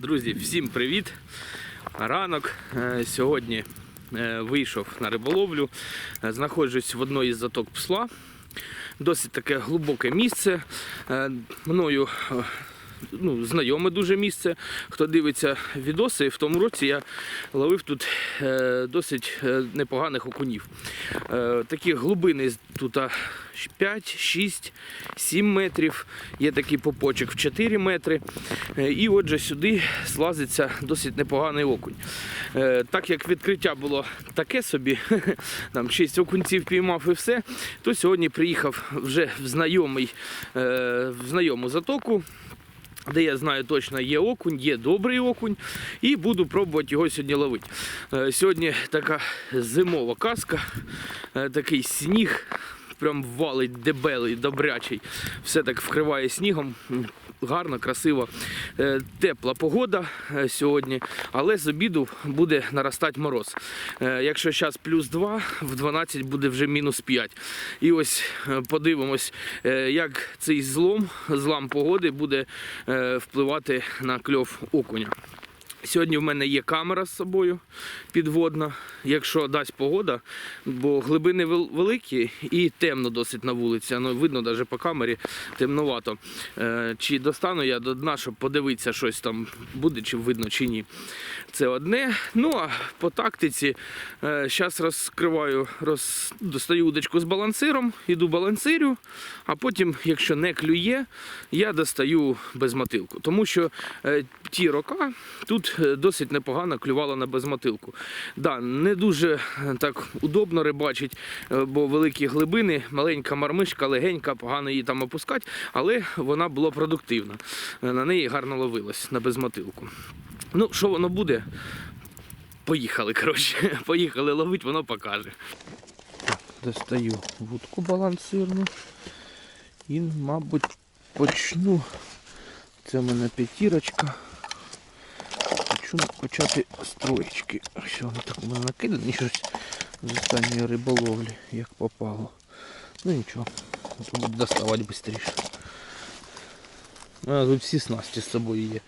Друзі, всім привіт! Ранок. Е, Сьогодні е, вийшов на риболовлю. Е, Знаходжусь в одній із заток псла. Досить таке глибоке місце. Мною ну, знайоме дуже місце. Хто дивиться відоси, в тому році я ловив тут е, досить е, непоганих окунів. Е, Такі глибини тут 5, 6, 7 метрів. Є такий попочок в 4 метри. І отже сюди слазиться досить непоганий окунь. Так як відкриття було таке собі, там 6 окунців піймав і все, то сьогодні приїхав вже в знайомий, в знайому затоку. Де я знаю точно є окунь, є добрий окунь, і буду пробувати його сьогодні ловити. Е, Сьогодні така зимова казка, е, такий сніг, прям валить дебелий, добрячий. Все так вкриває снігом. Гарно, красиво. Е, Тепла погода е, сьогодні, але з обіду буде наростати мороз. Е, Якщо зараз плюс 2, в 12 буде вже мінус 5. І ось подивимось, як цей злом, злам погоди буде впливати на кльов окуня. Сьогодні в мене є камера з собою підводна, якщо дасть погода, бо глибини великі і темно досить на вулиці. Ну, видно навіть по камері темновато. Е, Чи достану я до дна, щоб подивитися, щось там буде, чи видно, чи ні. Це одне. Ну а по тактиці зараз розкриваю, роз... достаю удочку з балансиром, іду балансирю, а потім, якщо не клює, я достаю безмотилку. Тому що е, ті рока тут е, досить непогано клювало на безмотилку. Да, не дуже е, так удобно рибачить, е, бо великі глибини, маленька мармишка, легенька, погано її там опускати, але вона була продуктивна. Е, На неї гарно ловилось на безмотилку. Ну, що воно буде? Поїхали, коротше. Поїхали ловити, воно покаже. Достаю вудку балансирну і, мабуть, почну. Це в мене п'ятірочка. Хочу почати з троєчки. Воно так у мене накидане щось з останньої риболовлі, як попало. Ну нічого, то буду доставати швидше. А, тут всі снасті з собою є.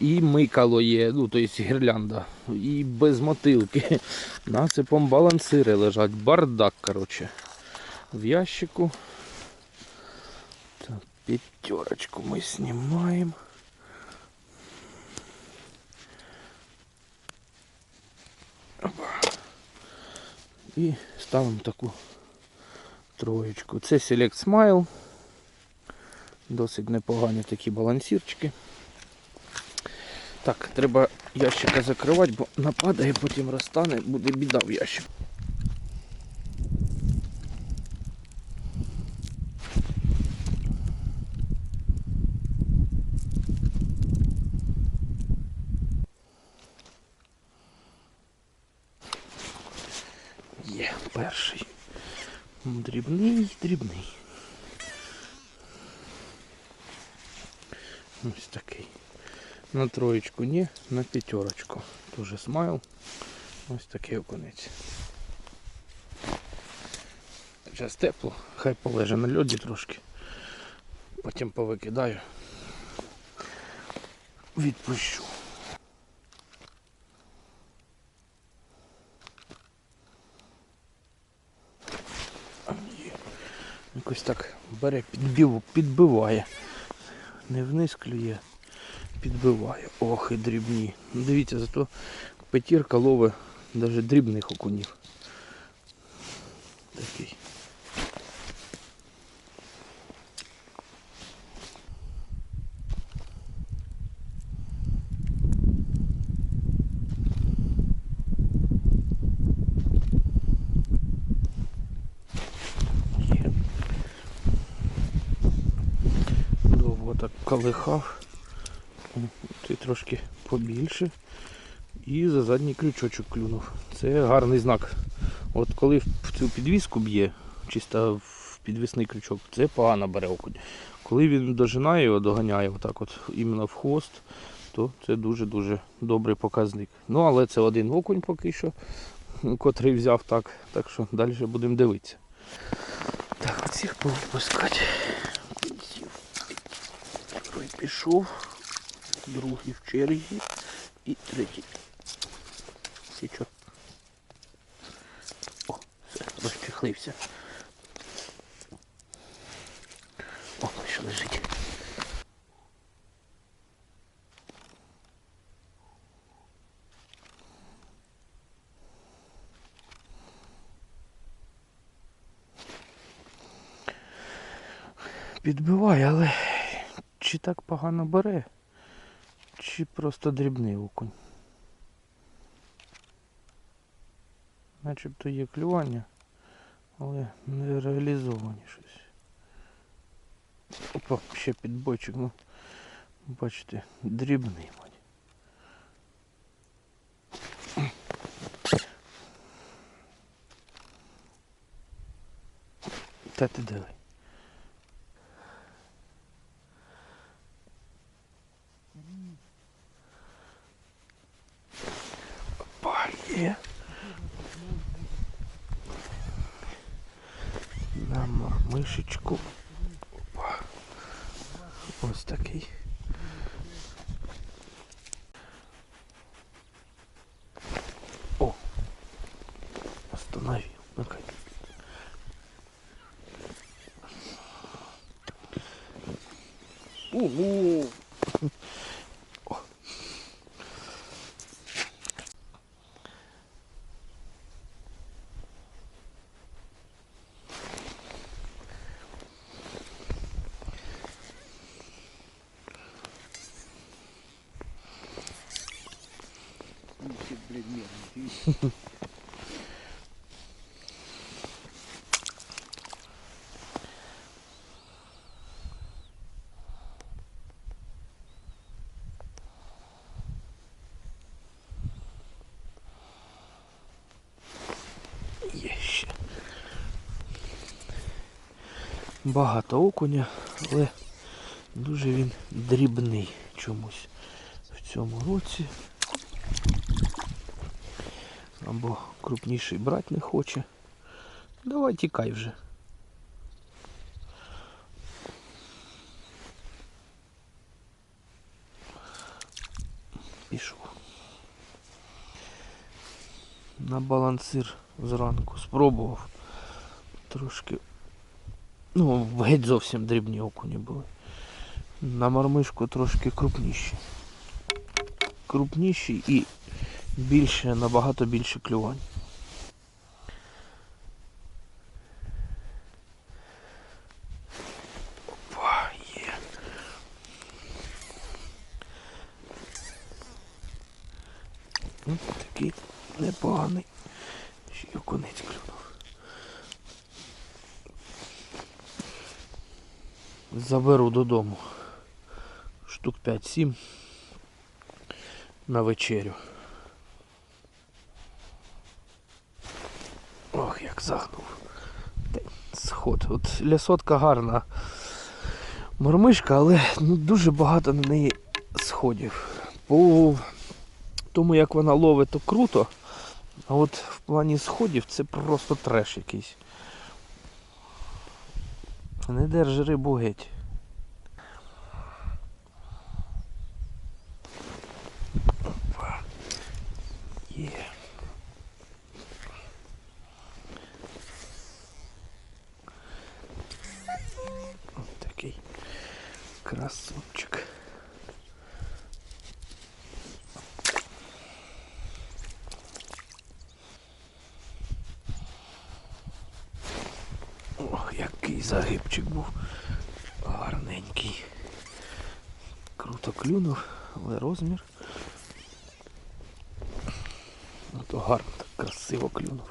І микало є, ну тобто гірлянда, і без мотилки. Насипом балансири лежать. Бардак, коротше. В ящику. Так, п'ятерочку ми знімаємо. Опа. І ставимо таку троєчку. Це Select Smile. Досить непогані такі балансірчики. Так, треба ящика закривати, бо нападає, потім розтане, буде біда в ящик. Є перший. Дрібний, дрібний. Ось такий. На троєчку ні, на п'ятерочку. Тоже смайл. Ось такий окунець. Зараз тепло, хай полеже на льоді трошки. Потім повикидаю. Відпущу. Якось так бере, підбив, підбиває. Не вниз клює, підбиває. Ох, і дрібні. Ну, Дивіться, зато п'ятірка ловить навіть дрібних окунів. Такий. Є. Довго так колихав. Ти трошки побільше. І за задній крючочок клюнув. Це гарний знак. От коли в цю підвіску б'є, чисто в підвісний крючок, це погано бере окунь. Коли він дожинає його, доганяє отак от іменно в хвост, то це дуже-дуже добрий показник. Ну, але це один окунь поки що, котрий взяв так. Так що далі будемо дивитися. Так, оцих повипускати. Пішов. другий в черзі і третій. Січо. О, все, розчехлився. О, що лежить. Підбиває, але чи так погано бере, чи просто дрібний окунь. Начебто є клювання, але не реалізовані щось. Опа, ще підбойчик, ну бачите, дрібний мать. Та ти диви. Опа, є. На мишечку. Опа. Ось такий. О! Остановил. Наконец. Ого! О. Є ще. Багато окуня, але дуже він дрібний чомусь в цьому році. Або крупніший брати не хоче. Давай тікай вже. Пішов. На балансир зранку спробував. Трошки. Ну, геть зовсім дрібні окуні були. На мармишку трошки крупніші. Крупніші і більше, набагато більше клювань. Опа, є. Ну, такий непоганий. Ще й окунець клюнув. Заберу додому. Штук 5-7 на вечерю. Ох, як загнув. Сход. От лясотка гарна мормишка, але ну, дуже багато на неї сходів. По тому як вона ловить, то круто. А от в плані сходів це просто треш якийсь. Не держи рибу геть. Опа. Такий красунчик. Ох, який загибчик був. Гарненький. Круто клюнув, але розмір. Ну то гарно, так красиво клюнув.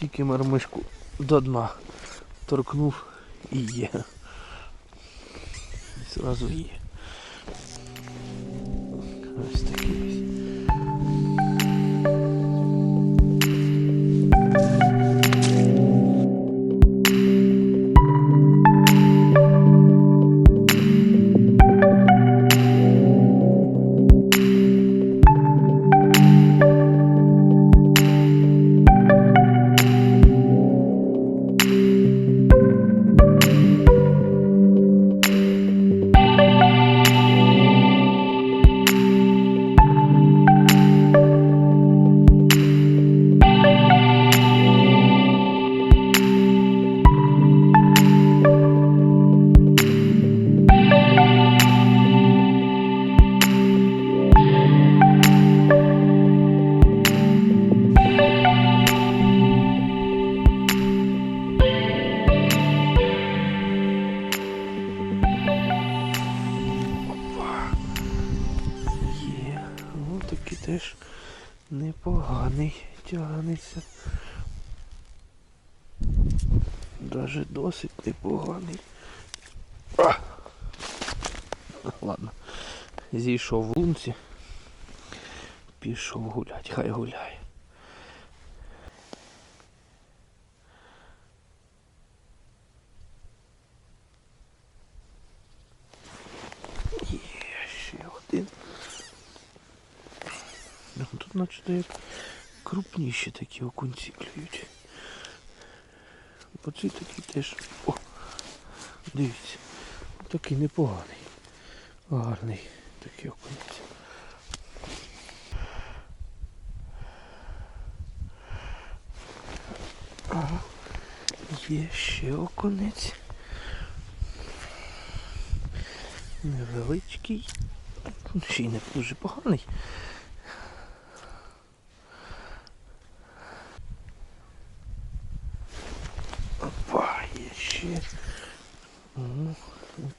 Тільки мармишку до дна торкнув і є. Зразу є. Ось такий Даже досить непоганий. А! Ладно. Зійшов в лунці. Пішов гулять, хай гуляє. Є ще один. Тут наче як крупніші такі окунці клюють. Оцей такий теж. О! Дивіться. Такий непоганий. Гарний такий окунець. Ага. Є ще окунець. Невеличкий. Ще й не дуже поганий. Опа, є ще.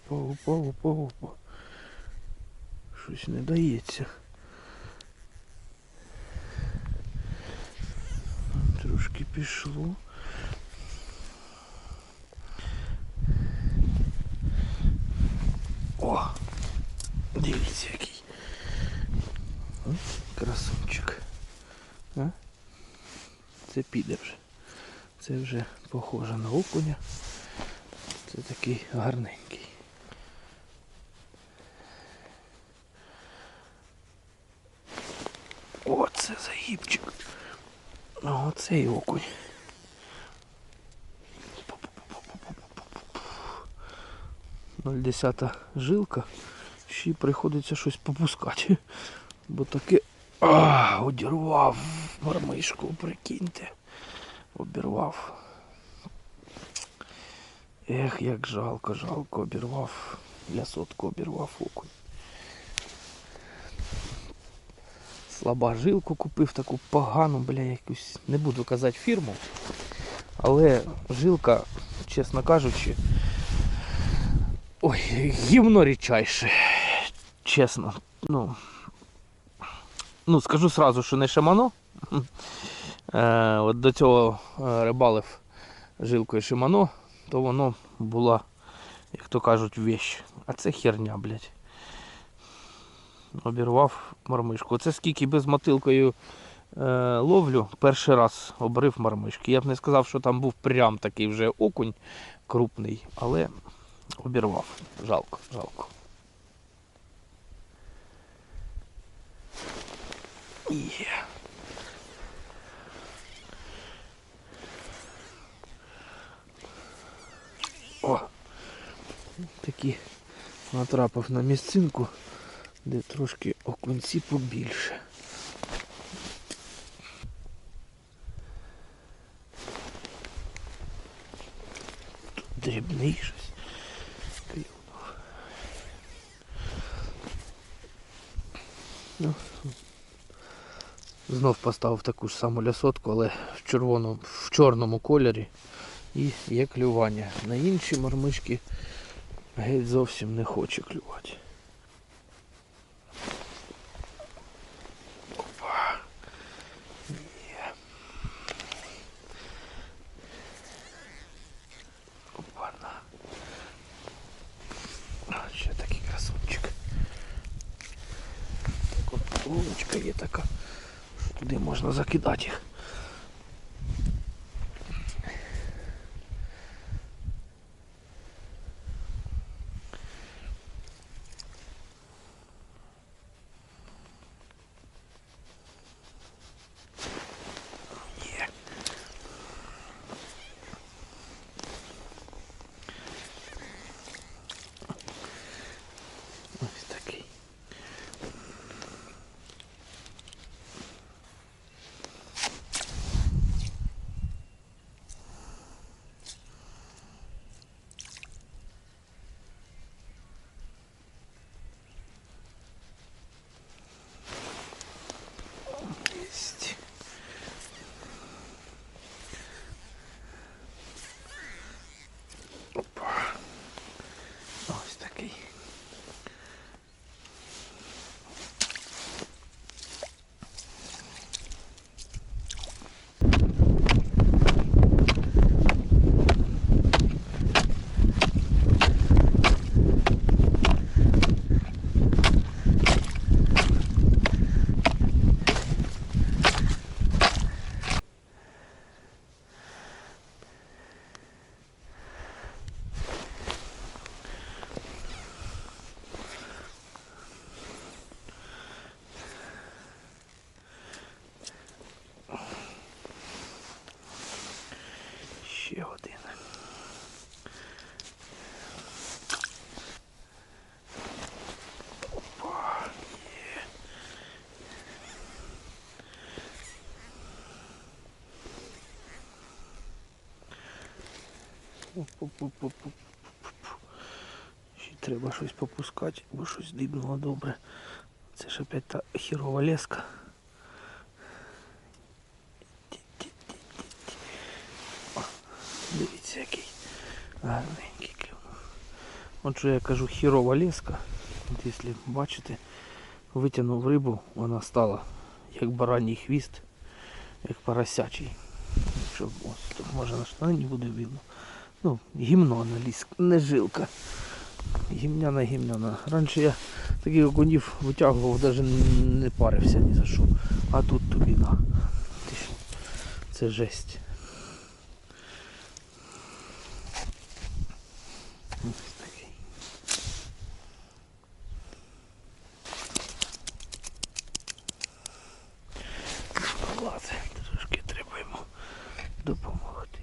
Ого, Опа, опа, опа. Щось не дається. Трошки пішло. О! Дивіться який. Красунчик. А? Це піде вже. Це вже похоже на окуня. Це такий гарненький. О, це загибчик. А оцей окунь. Ноль десята жилка. Ще приходиться щось попускати. Бо таке. А, одірвав мармишку, прикиньте. Обірвав. Ех, як жалко, жалко, обірвав. Для сотку обірвав окунь. Слаба жилку купив таку погану, бля, якусь. Не буду казати фірму. Але жилка, чесно кажучи. Ой, гівно рідчайше. Чесно. Ну. Ну, скажу сразу, що не шамано. Е, от до цього е, рибалив жилкою шимано, то воно була, як то кажуть, вещь. А це херня, блядь. Обірвав мармишку. Це скільки без мотилкою е, ловлю, перший раз обрив мармишки. Я б не сказав, що там був прям такий вже окунь крупний, але обірвав. Жалко, жалко. Є. О! Такі натрапив на місцинку, де трошки окунці побільше. Тут дрібний щось. клюнув. Ну, знов поставив таку ж саму лясотку, але в червоному, в чорному кольорі. І є клювання. На інші мормишки геть зовсім не хоче клювати. Ще треба щось попускати, бо щось дибнуло добре. Це ж опять та хірова леска. Дивіться, який гарненький клюнув. От що я кажу, хірова леска. От якщо бачите, витягнув рибу, вона стала як бараній хвіст, як поросячий. Якщо ось тут може на штани не буде видно. Ну, гімно на ліск, не жилка. Гімняна гімняна. Раніше я таких окунів витягував, навіть не парився ні за що. А тут тобі на. Це жесть. Ось такий. Лазе, трошки треба йому допомогти.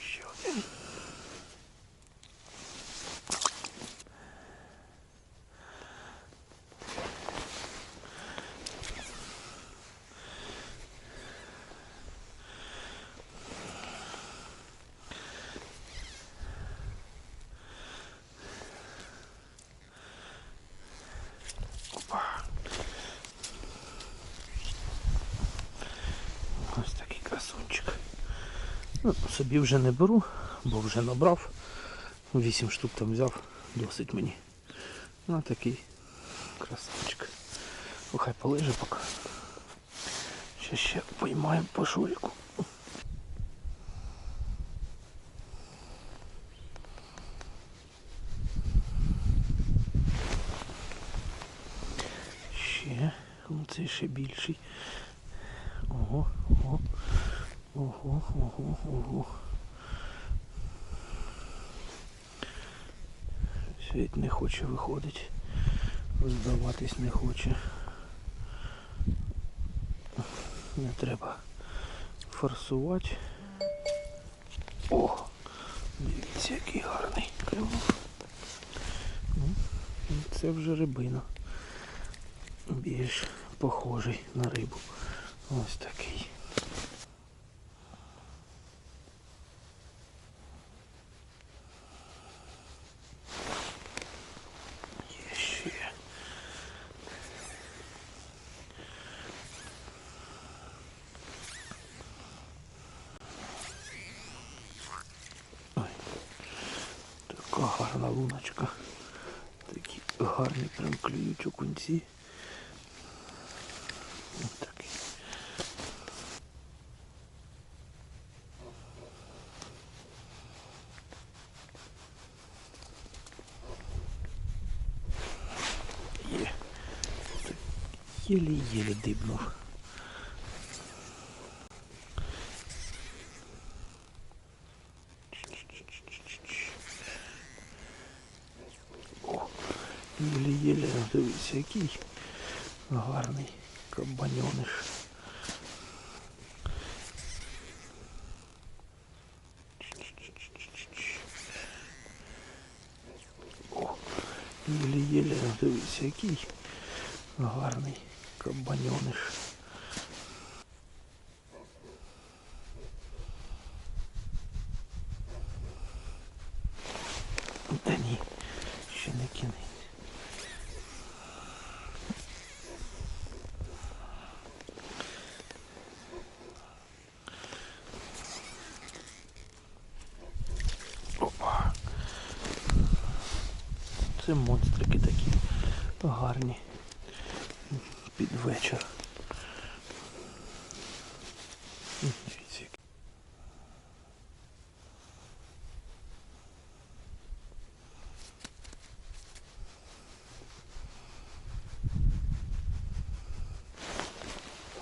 Ще один. Опа. Ось такий красунчик. Ну, собі вже не беру, бо вже набрав. Вісім штук там взяв, досить мені. Ну, такий красавчик. Ну, Хай полежи поки. Ще ще поймаємо по шурику. Ще, ну цей ще більший. Ого, ого, ого. Світ не хоче виходити. Здаватись не хоче. Не треба форсувати. О! Дивіться, який гарний клюнув. Ну, Це вже рибина. Більш похожий на рибу. Ось такий. Є ще. Ой, така гарна луночка. Такі гарні прям клюють окунці. Ось такий. Є. Єлі-єлі дибнув. О, єлі-єлі, дивіться, який гарний кабаньониш. Єлі-єлі, дивіться, який гарний кабаньониш. Та ні, ще не кінець. Опа. Це монстрики такі гарні під вечір. М, дивіться, які.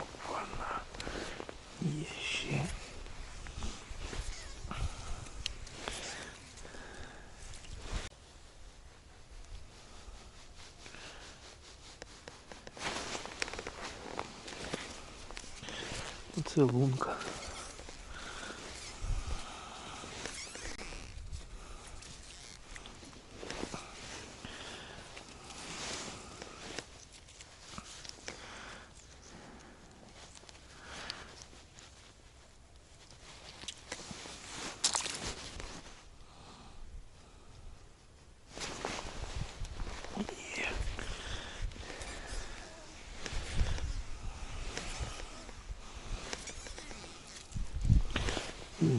Опана. Є ще. Це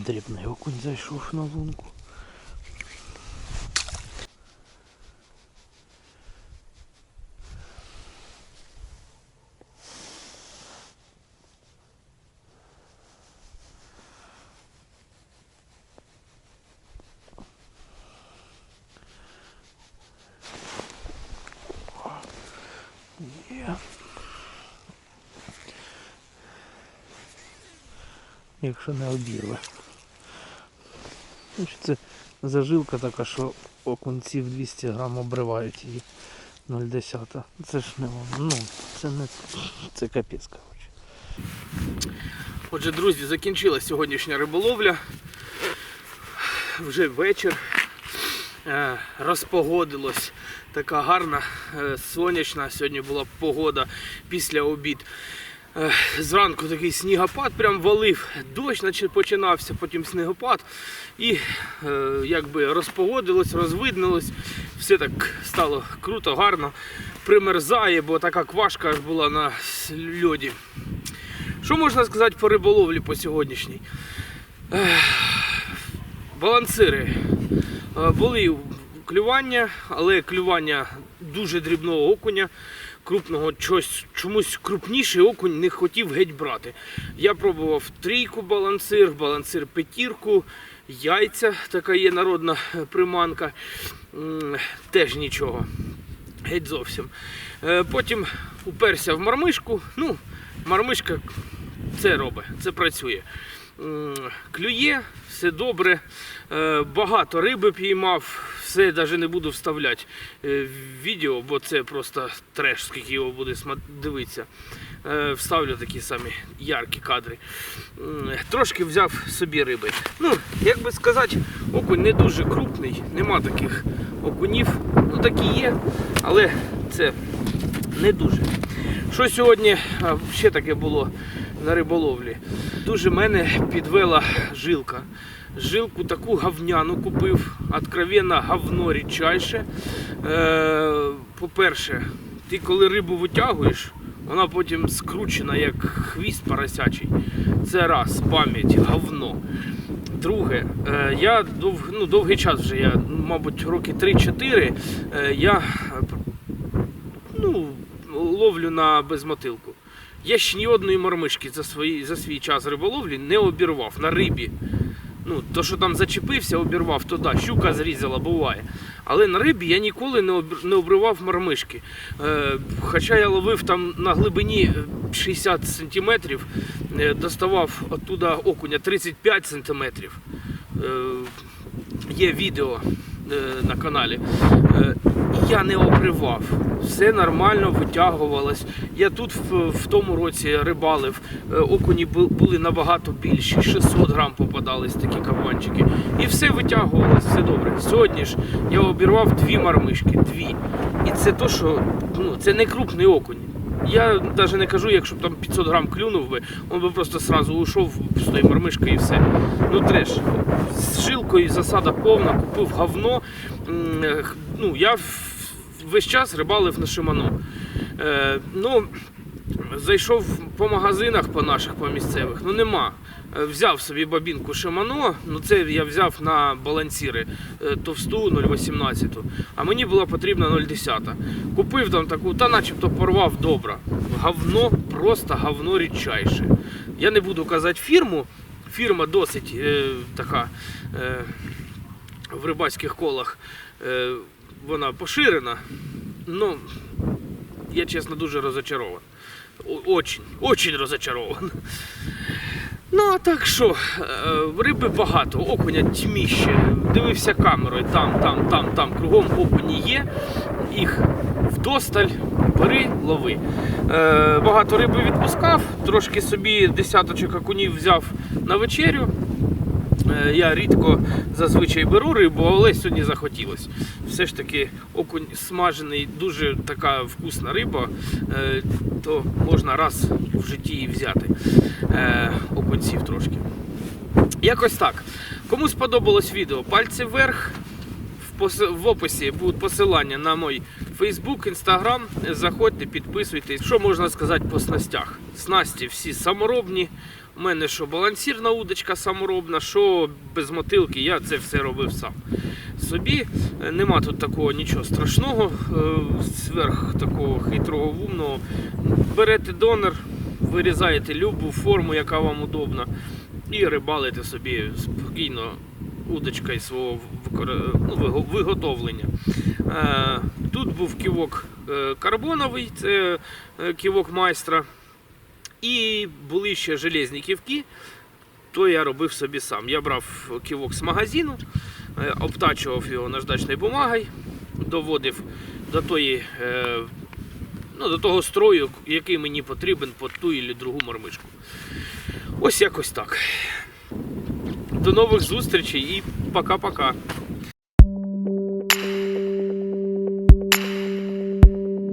Дрібний окунь зайшов на лунку. Є. Якщо не обірве. Ну, Це зажилка така, що окунців 200 грам обривають її 0,10. Це ж не воно. Ну, це не це капець, коротше. Отже, друзі, закінчилась сьогоднішня риболовля. Вже вечір. Е, Розпогодилось. Така гарна, е, сонячна сьогодні була погода після обід. Зранку такий снігопад прям валив, дощ починався, потім снігопад. І е, якби розпогодилось, розвиднилось, все так стало круто, гарно, примерзає, бо така квашка аж була на льоді. Що можна сказати по риболовлі по сьогоднішній? Балансири. Е, Були клювання, але клювання дуже дрібного окуня. Крупного чогось, чомусь крупніший окунь не хотів геть брати. Я пробував трійку балансир, балансир п'ятірку, яйця, така є народна е, приманка. Теж нічого. Геть зовсім. Е, Потім уперся в мармишку. Ну, мармишка це робить, це працює. Клює, все добре, багато риби піймав, все навіть не буду вставляти е, в відео, бо це просто треш, скільки його буде дивитися. Е, Вставлю такі самі яркі кадри. Трошки взяв собі риби. Ну, як би сказати, окунь не дуже крупний, нема таких окунів. Ну такі є, але це не дуже. Що сьогодні ще таке було на риболовлі? Дуже мене підвела жилка. Жилку таку говняну купив, откровенно говно рідчайше. Е, по-перше, ти коли рибу витягуєш, вона потім скручена, як хвіст поросячий. Це раз, пам'ять, говно. Друге, е, я дов, ну, довгий час вже, я, мабуть, роки 3-4, е, я ну, ловлю на безмотилку. Я ще ні одної мормишки за, свої, за свій час риболовлі не обірвав на рибі. Ну, то, що там зачепився, обірвав, то да, щука зрізала, буває. Але на рибі я ніколи не, обривав мармишки. Е, хоча я ловив там на глибині е, 60 сантиметрів, е, доставав оттуда окуня 35 сантиметрів. Е, є відео е, на каналі. Е, я не обривав. Все нормально витягувалось. Я тут в, в тому році рибалив. Е, Окуні були набагато більші, 600 грам попадались такі кабанчики. І все витягувалось, все добре. Сьогодні ж я обірвав дві мармишки, дві. І це то, що ну, це не крупний окунь. Я навіть не кажу, якщо б там 500 грам клюнув би, він би просто сразу уйшов з тої мармишки і все. Ну треш. З жилкою засада повна, купив говно. Ну, я весь час рибалив на шиману. Е, ну, зайшов по магазинах по наших, по місцевих, ну нема. Взяв собі бабінку Шимано, ну це я взяв на балансіри е, товсту 0,18, а мені була потрібна 0,10. Купив там таку, та начебто порвав добре. Говно, просто говно рідчайше. Я не буду казати фірму. Фірма досить е, така е, в рибацьких колах е, вона поширена. Ну, я чесно дуже розочарован. О- Очень, очень розочарован. Ну, а так що, е, риби багато, окуня тьміще. Дивився камерою, там, там, там, там, кругом окуні є. Їх вдосталь, бери, лови. Е, багато риби відпускав, трошки собі десяточок окунів взяв на вечерю. Е, Я рідко зазвичай беру рибу, але сьогодні захотілося. Все ж таки окунь смажений, дуже така вкусна риба, е, то можна раз в житті і взяти е, окунців трошки. Якось так. Кому сподобалось відео, пальці вверх. В, описі будуть посилання на мій Facebook, Instagram. Заходьте, підписуйтесь. Що можна сказати по снастях? Снасті всі саморобні. У мене що балансірна удочка саморобна, що без мотилки, я це все робив сам. Собі Е, нема тут такого нічого страшного, е, зверх такого хитрого вумного. Берете донор, вирізаєте любу форму, яка вам удобна, і рибалите собі спокійно удочка із свого ну, виготовлення. Е, Тут був ківок карбоновий, це ківок майстра. І були ще железні ківки, то я робив собі сам. Я брав ківок з магазину, е, обтачував його наждачною бумагою, доводив до тої. е, Ну, до того строю, який мені потрібен по ту і другу мормишку. Ось якось так. До нових зустрічей і пока-пока.